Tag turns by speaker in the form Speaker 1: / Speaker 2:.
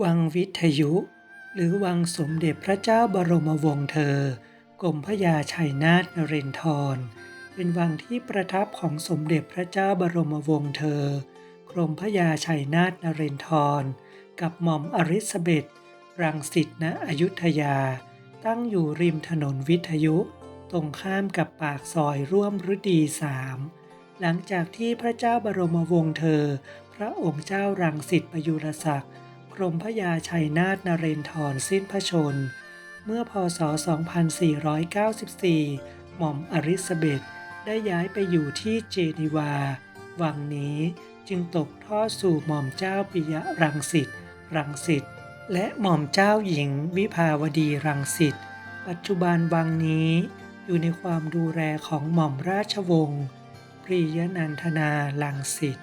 Speaker 1: วังวิทยุ หรือวังสมเด็จพระเจ้าบรมวงศ์เธอกรมพระยาชัยนาทนเรนทร เป็นวังที่ประทับของสมเด็จพระเจ้าบรมวงศ์เธอกรมพระยาชัยนาทนเรนทร กับหม่อมอริสเบตรังสิตณอยุธยา ตั้งอยู่ริมถนนวิทยุ ตรงข้ามกับปากซอยร่วมฤดีสามหลังจากที่พระเจ้าบรมวงศ์เธอ พระองค์เจ้ารังสิตประยุรศักดิ์ กรมพระยาชัยนาทนเรนทรสิ้นพระชน เมื่อพศ 2494 หม่อมอริสเบตได้ย้ายไปอยู่ที่เจนีวา วังนี้จึงตกทอดสู่หม่อมเจ้าปิยะรังสิตรังสิตและหม่อมเจ้าหญิงวิภาวดีรังสิตปัจจุบันวังนี้อยู่ในความดูแลของหม่อมราชวงศ์ปรียนันทนาลังสิต